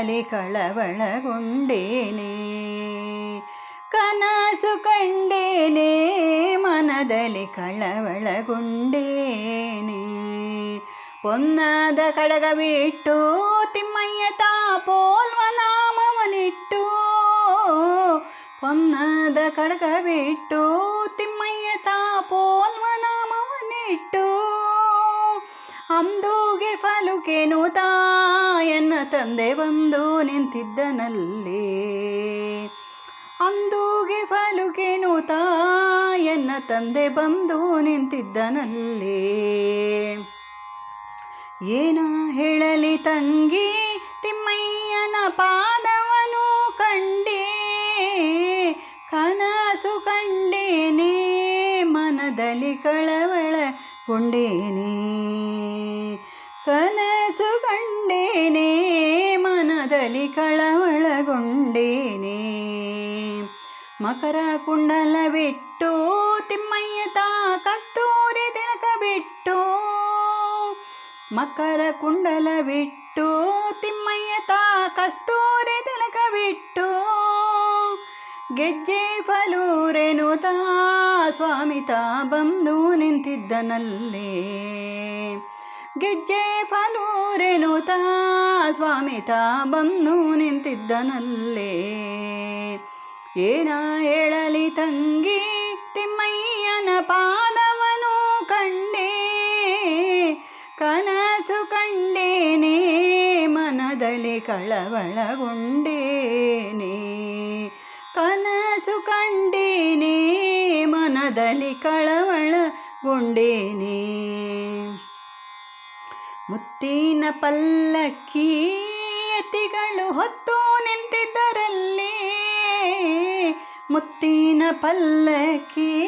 ಮನದಲ್ಲಿ ಕಳವಳಗೊಂಡೇನೆ. ಕನಸು ಕಂಡೇನೆ, ಮನದಲ್ಲಿ ಕಳವಳಗೊಂಡೇನೆ. ಪೊನ್ನಾದ ಕಡಗ ಬಿಟ್ಟು ತಿಮ್ಮಯ್ಯ ತಾಪೋಲ್ವ ನಾಮವನಿಟ್ಟು. ಪೊನ್ನಾದ ಕಡಗ ಬಿಟ್ಟು ತಿಮ್ಮಯ್ಯ ತಾಪೋಲ್ವ ನಾಮವನಿಟ್ಟು. ಅಂದೂಗೆ ಫಲುಕೆನು ತಾಯನ್ನ ತಂದೆ ಬಂದು ನಿಂತಿದ್ದನಲ್ಲಿ. ಅಂದೂಗೆ ಫಲುಕೆನು ತಾಯನ್ನ ತಂದೆ ಬಂದು ನಿಂತಿದ್ದನಲ್ಲಿ. ಏನ ಹೇಳಲಿ ತಂಗಿ, ತಿಮ್ಮಯ್ಯನ ಪಾದವನು ಕಂಡೇ. ಕನಸು ಕಂಡೇನೆ, ಮನದಲ್ಲಿ ಕಳವಳಗೊಂಡೇನೆ ಕನಸು ಕಂಡೇನೆ, ಮನದಲ್ಲಿ ಕಳವಳಗೊಂಡೇನೆ. ಮಕರ ಕುಂಡಲ ಬಿಟ್ಟು ತಿಮ್ಮಯ್ಯ ತಾ ಕಸ್ತೂರಿ ತಿನಕ ಬಿಟ್ಟು. ಮಕರ ಕುಂಡಲ ಬಿಟ್ಟು ತಿಮ್ಮಯ್ಯ ತಾ ಕಸ್ತೂರಿ ತಿಲಕ ಬಿಟ್ಟು. ಗೆಜ್ಜೆ ಫಲೂರೆನು ತಾ ಸ್ವಾಮಿ ತಾ ಬಂದು ನಿಂತಿದ್ದನಲ್ಲೇ. ಗೆಜ್ಜೆ ಫಲೂರೆನುತ ತಾ ಸ್ವಾಮಿ ತಾ ಬಂದು ನಿಂತಿದ್ದನಲ್ಲೇ. ಏನ ಹೇಳಲಿ ತಂಗಿ, ತಿಮ್ಮಯ್ಯನ ಪಾದವನು ಕಂಡೇ, ಕನಸು ಕಂಡೇನೆ, ಮನದಲ್ಲಿ ಕಳವಳಗೊಂಡೇನೆ. ಕನಸು ಕಂಡೇನೆ, ಮನದಲ್ಲಿ ಕಳವಳಗೊಂಡೇನೆ. ಮುತ್ತಿನ ಪಲ್ಲಕ್ಕಿ ಯತಿಗಳು ಹೊತ್ತು ನಿಂತಿದ್ದರಲ್ಲಿ. ಮುತ್ತಿನ ಪಲ್ಲಕ್ಕಿ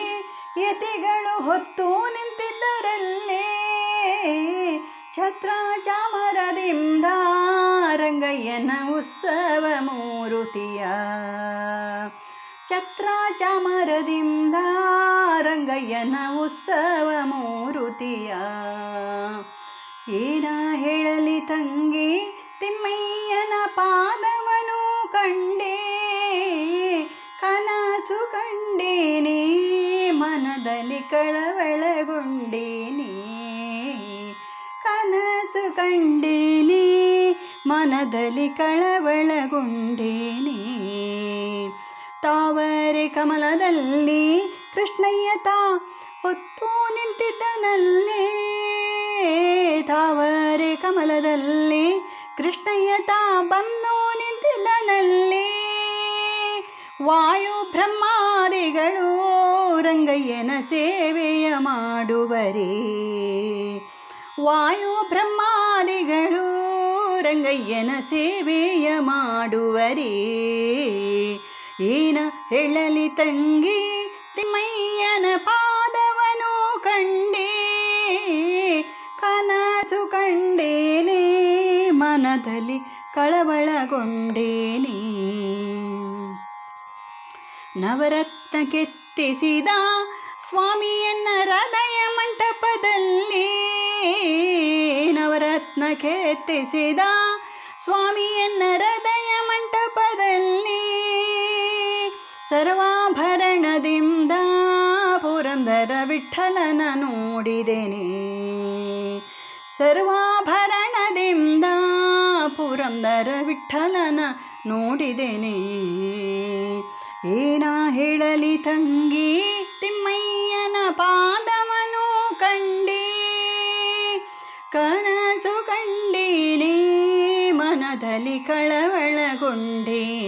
ಯತಿಗಳು ಹೊತ್ತು ನಿಂತಿದ್ದರಲ್ಲಿ. ಛತ್ರ ಚಾಮರದಿಂದ ರಂಗಯ್ಯನ ಉತ್ಸವ ಮೂರುತಿಯ. ಛತ್ರ ಚಾಮರದಿಂದ ರಂಗಯ್ಯನ ಉತ್ಸವ ಮೂರುತಿಯ. ಏನ ಹೇಳಲಿ ತಂಗಿ, ತಿಮ್ಮಯ್ಯನ ಪಾದವನು ಕಂಡೇ, ಕನಸು ಕಂಡೇನೆ, ಮನದಲ್ಲಿ ಕಳವಳಗೊಂಡೇನೆ. ಕನಸು ಕಂಡೇನೆ, ಮನದಲ್ಲಿ ಕಳವಳಗೊಂಡೇನೆ. ತಾವರೆ ಕಮಲದಲ್ಲಿ ಕೃಷ್ಣಯ್ಯ ತಾ, ಹೊತ್ತು ನಿಂತಿದ್ದನಲ್ಲೇ. ತಾವರೆ ಕಮಲದಲ್ಲಿ ಕೃಷ್ಣಯ್ಯ ತಾ ನಿಂತಿದ್ದನಲ್ಲಿ ವಾಯು ಬ್ರಹ್ಮಾದಿಗಳು ರಂಗಯ್ಯನ ಸೇವೆಯ ಮಾಡುವರೇ. ವಾಯು ಬ್ರಹ್ಮಾದಿಗಳು ರಂಗಯ್ಯನ ಸೇವೆಯ ಮಾಡುವರೇ. ಏನ ಹೇಳಲಿ ತಂಗಿ ತಿಮ್ಮಯ್ಯನ ಪಾದವನು ಮನದಲ್ಲಿ ಕಳವಳಗೊಂಡೇನೆ. ನವರತ್ನ ಕೆತ್ತಿಸಿದ ಸ್ವಾಮಿಯನ್ನ ಹೃದಯ ಮಂಟಪದಲ್ಲಿ. ನವರತ್ನ ಕೆತ್ತಿಸಿದ ಸ್ವಾಮಿಯನ್ನ ಹೃದಯ ಮಂಟಪದಲ್ಲಿ. ಸರ್ವಾಭರಣದಿಂದ ಪುರಂದರ ವಿಠಲನ ನೋಡಿದೆನೆ. ಸರ್ವಾಭರಣದಿಂದ ವಿಠಲನ ನೋಡಿದೆನೆ. ಏನ ಹೇಳಲಿ ತಂಗಿ ತಿಮ್ಮಯ್ಯನ ಪಾದವನು ಕಂಡೇ. ಕನಸು ಕಂಡೇನೆ ಮನದಲ್ಲಿ ಕಳವಳಗೊಂಡೇನೆ